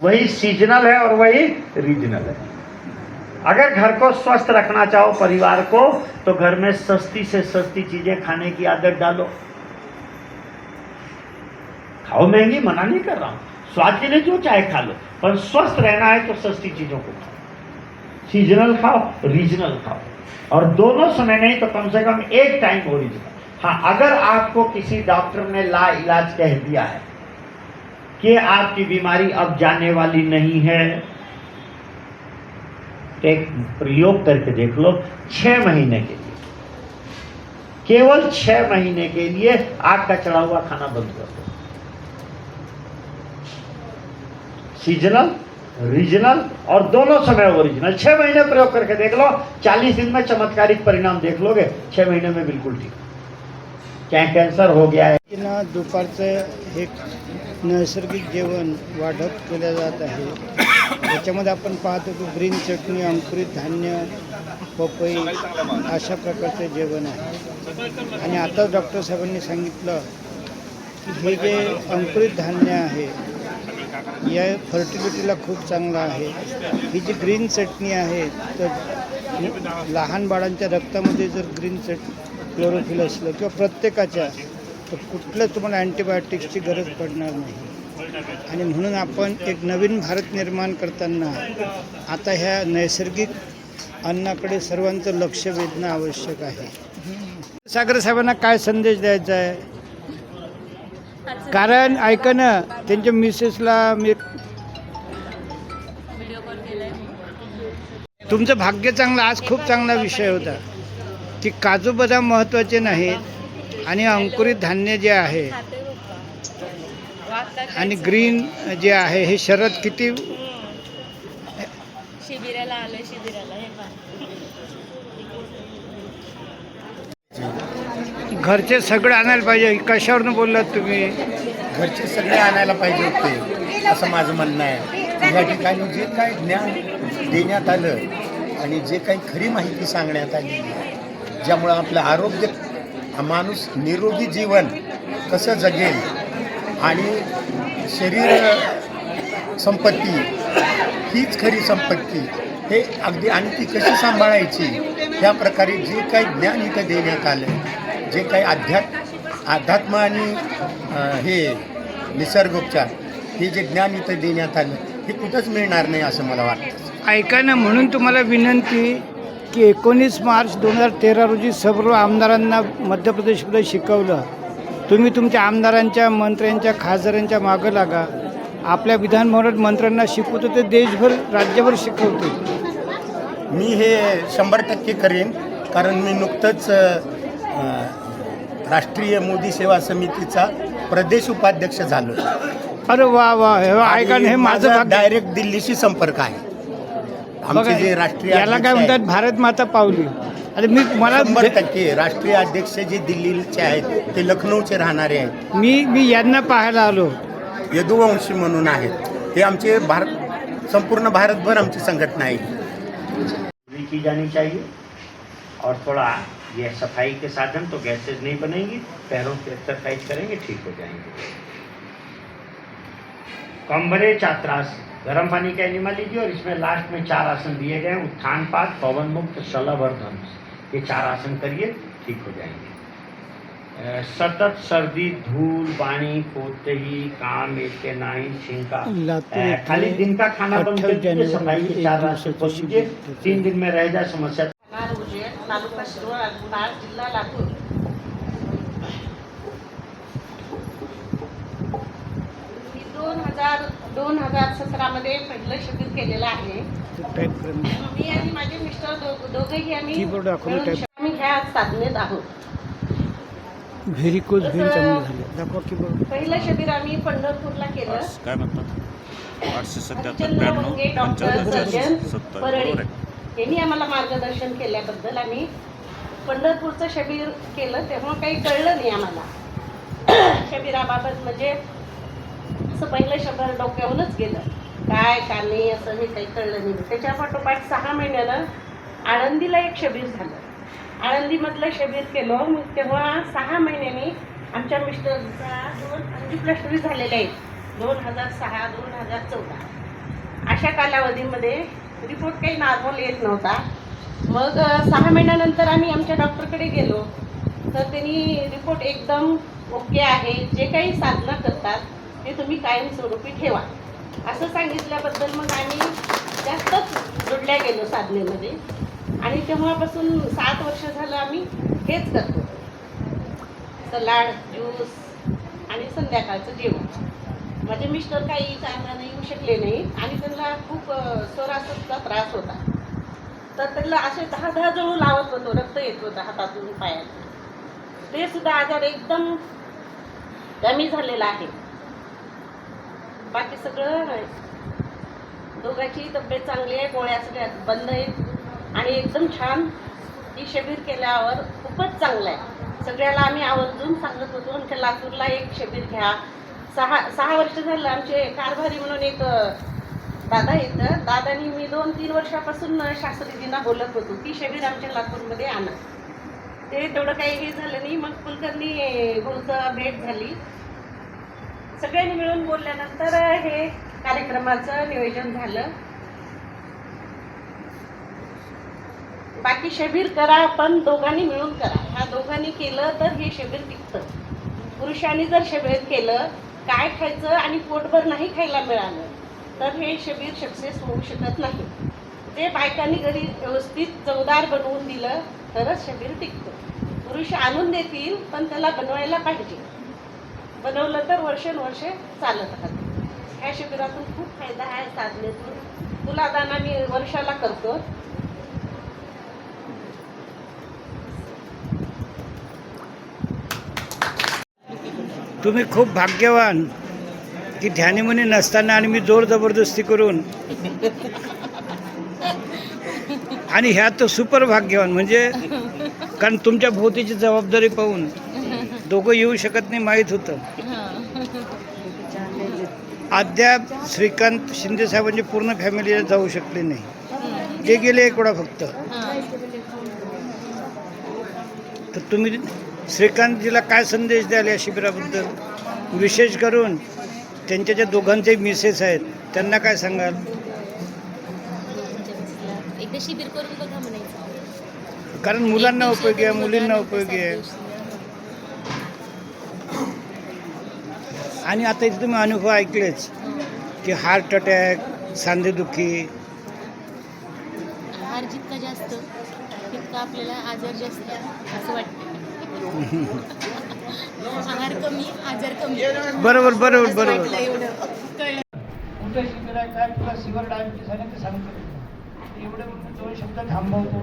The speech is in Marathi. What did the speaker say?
वही सीजनल है और वही रीजनल है। अगर घर को स्वस्थ रखना चाहो, परिवार को तो घर में सस्ती से सस्ती चीज़ें खाने की आदत डालो। खाओ महँगी, मना नहीं कर रहा हूँ। स्वाद के लिए जो चाहे खा लो, पर स्वस्थ रहना है तो सस्ती चीज़ों को खाओ। सीजनल खाओ रीजनल खाओ। और दोनों समय नहीं तो कम से कम एक टाइम ओरिजिनल हाँ अगर आपको किसी डॉक्टर ने ला इलाज कह दिया है कि आपकी बीमारी अब जाने वाली नहीं है। एक प्रयोग करके देख लो, छह महीने के लिए। केवल छह महीने के लिए आग का चढ़ा हुआ खाना बंद कर दो। सीजनल रीजनल और दोनों समय ओरिजिनल छह महीने प्रयोग करके देख लो, चालीस दिन में चमत्कारिक परिणाम देख लोगे, छह महीने में बिल्कुल ठीक। क्या कैंसर हो गया है? ना दुपारचं हे नैसर्गिक जेवण वाढत केलं जात आहे. त्याच्यामध्ये आपण पाहतो की ग्रीन चटणी अंकुरित धान्य पपई अशा प्रकारचं जेवण आहे. आणि आता डॉक्टर साहेबांनी सांगितलं की हे जे अंकुरित धान्य आहे या फर्टिलिटीला खूप चांगलं आहे. ही जी ग्रीन चटणी आहे तर लहान बाळांच्या रक्तामध्ये जर ग्रीन चट क्लोरोफिल असलं किंवा प्रत्येकाच्या तर कुठलं तुम्हाला अँटीबायोटिक्सची गरज पडणार नाही. आणि म्हणून आपण एक नवीन भारत निर्माण करताना आता ह्या नैसर्गिक अन्नाकडे सर्वांचं लक्ष वेधणं आवश्यक आहे. सागर साहेबांना काय संदेश द्यायचा आहे? कारण ऐका ना त्यांच्या मिसेसला मी तुमचं भाग्य चांगलं आज खूप चांगला विषय होता. की काजू बदाम महत्त्वाचे नाहीत. आणि अंकुरित धान्य जे आहे आणि ग्रीन जे आहे हे शरद किती शिबिराला आलोय शिबिराला हे घरचे सगळं आणायला पाहिजे. कशावरनं बोललात तुम्ही? घरचे सगळे आणायला पाहिजे होते असं माझं म्हणणं आहे. या ठिकाणी जे काय ज्ञान देण्यात आलं आणि जे काही खरी माहिती सांगण्यात आली ज्यामुळं आपलं आरोग्य माणूस निरोगी जीवन कसं जगेल आणि शरीर संपत्ती हीच खरी संपत्ती हे अगदी आणि ती कशी सांभाळायची? या प्रकारे जे काही ज्ञान इथं देण्यात आलं जे काही अध्यात् अध्यात्म आणि हे निसर्गोपचार हे जे ज्ञान इथं देण्यात आलं हे कुठंच मिळणार नाही असं मला वाटतं. ऐका ना म्हणून तुम्हाला विनंती की एकोणीस मार्च दोन हजार तेरा रोजी सर्व आमदारांना मध्य प्रदेशमध्ये शिकवलं. तुम्ही तुमच्या आमदारांच्या मंत्र्यांच्या खासदारांच्या मागं लागा. आपल्या विधानभवनात मंत्र्यांना शिकवतो ते देशभर राज्यभर शिकवतो. मी हे शंभर टक्के करेन कारण मी नुकतंच अं, राष्ट्रीय मोदी सेवा समितीचा प्रदेश उपाध्यक्ष झालो. अरे वा वा हे ऐका ना हे माझं भाग्य डायरेक्ट दिल्लीशी संपर्क आहे. आमचे जे राष्ट्रीय याला काय म्हणतात भारत माता पावली. अरे मी मला शंभर टक्के राष्ट्रीय अध्यक्ष जे दिल्लीचे आहेत ते लखनौचे राहणारे आहेत. मी मी यांना पाहायला आलो. यदुवंशी म्हणून आहेत. हे आमचे भारत संपूर्ण भारतभर आमची संघटना आहे. की जानी चाहिए और थोड़ा ये सफाई के साधन तो गैसेज नहीं बनेंगी पैरों की एक्सरसाइज करेंगे ठीक हो जाएंगे। कम्बरे चात्रास गर्म पानी का एनिमा लीजिए और इसमें लास्ट में चार आसन दिए गए हैं उत्थान पात पवन मुक्त शलभ और धनुष ये चार आसन करिए ठीक हो जाएँगे। सतत सर्दी धूल पानी पोते ही काम एक नाई छिंका। खाली दिन का खाना बंद कर दीजिए सफ़ाई के चार रास्ते खोल दीजिए। तीन दिन में रह जाए समस्या। जिल्हा लातूर। दोन हजार सतरामध्ये पहिलं शिबिर केलेलं आहे. मी आणि माझे मिस्टर दो- दोघेही आम्ही मिळून. आम्ही ह्या साधनेत आहोत. चांगलं झालं. दाखवा की बघ पहिलं शिबिर आम्ही पंढरपूरला केलं. काय म्हणतात? आठशे सत्याहत्तर चंद्र ब्याण्णव मंगे, डॉक्टर पंच्याहत्तर सर्जन सत्तर परळी. बरोबर आहे. यांनी आम्हाला मार्गदर्शन केल्याबद्दल आम्ही पंढरपूरचं शिबिर केलं तेव्हा काही कळलं नाही आम्हाला. शिबिराबाबत म्हणजे असं पहिलं शंभर डोक्याहूनच गेलं. काय का नाही असं हे काही कळलं नाही. त्याच्या पाठोपाठ सहा महिन्यानं आळंदीला एक शबीर झालं. आळंदीमधलं शबीर केलं मग तेव्हा सहा महिन्यांनी आमच्या मिस्टरचा दोन म्हणजे अंजुप्लस्टरी झालेल्या आहेत. दोन हजार सहा दोन हजार चौदा. अशा कालावधीमध्ये रिपोर्ट काही नॉर्मल येत नव्हता. मग सहा महिन्यानंतर आम्ही आमच्या डॉक्टरकडे गेलो. तर त्यांनी रिपोर्ट एकदम ओके आहे. जे काही साधनं करतात ते तुम्ही कायमस्वरूपी ठेवा. असं सांगितल्याबद्दल मग आम्ही जास्तच जोडल्या गेलो साधनेमध्ये. आणि तेव्हापासून सात वर्ष झालं आम्ही हेच करतो. सलाड ज्यूस आणि संध्याकाळचं जेवण. माझे मिस्टर काही चांगला येऊ शकले नाही आणि त्यांना खूप स्वरासचा त्रास होता. तर त्यांना असे दहा दहा जळू लावत होतो रक्त येत होतं हातातून पायात ते सुद्धा आजार एकदम कमी झालेला आहे. बाकी सगळं दोघांची तब्येत चांगली आहे गोळ्या सगळ्या बंद आहेत. आणि एकदम छान ही शिबिर केल्यावर खूपच चांगलं आहे. सगळ्याला आम्ही आवर्जून सांगत होतो आमच्या लातूरला एक शिबिर घ्या. सहा सहा वर्ष झालं आमचे कारभारी म्हणून एक दादा येतं. दादानी मी दोन तीन वर्षापासून शास्त्रीजींना बोलत होतो की शिबिर आमच्या लातूरमध्ये आणा. ते तेवढं काही हे झालं नाही. मग कुलकर्णी गुरुचं भेट झाली. सगळ्यांनी मिळून बोलल्यानंतर हे कार्यक्रमाचं नियोजन झालं. बाकी शबीर करा पण दोघांनी मिळून करा. ह्या दोघांनी केलं तर हे शिबिर टिकतं. पुरुषांनी जर शबीर केलं काय खायचं आणि पोटभर नाही खायला मिळालं तर हे शिबिर सक्सेस होऊ शकत नाही. ते बायकांनी घरी व्यवस्थित चवदार बनवून दिलं तरच शिबिर टिकतं. पुरुष आणून देतील पण त्याला बनवायला पाहिजे. बनवलं तर वर्षानुवर्षे चालत राहते. ह्या शिबिरातून खूप फायदा आहे साधनेतून. तुलादान आम्ही वर्षाला करतो. तुम्ही खूप भाग्यवान की ध्यानीमुनी नसताना आणि मी जोर जबरदस्ती करून आणि ह्यात तर सुपर भाग्यवान म्हणजे कारण तुमच्या भोवतीची जबाबदारी पाहून दोघं येऊ शकत नाही माहीत होतं. अद्याप श्रीकांत शिंदे साहेबांची पूर्ण फॅमिली जाऊ शकले नाही. ते गेले एक वेळा फक्त. तर तुम्ही श्रीकांतजीला काय संदेश द्याल या शिबिराबद्दल? विशेष करून त्यांच्या ज्या दोघांचे मिसेस आहेत त्यांना काय सांगाल? कारण मुलांना उपयोगी आहे मुलींना उपयोगी आहे. आणि आता इथे तुम्ही अनुभव ऐकलेच की हार्ट अटॅक सांधेदुखी. आहार जितका जास्त तितका आपल्याला आजार जास्त असं वाटतं. आहार कमी आजार कमी. बरोबर बरोबर बरोबर. कळलं. कुठे शिबिर आहे काय तुला सिव्हर डायबिटीस आहे ते सांगतो. एवढे म्हणून दोन शब्द थांबवतो.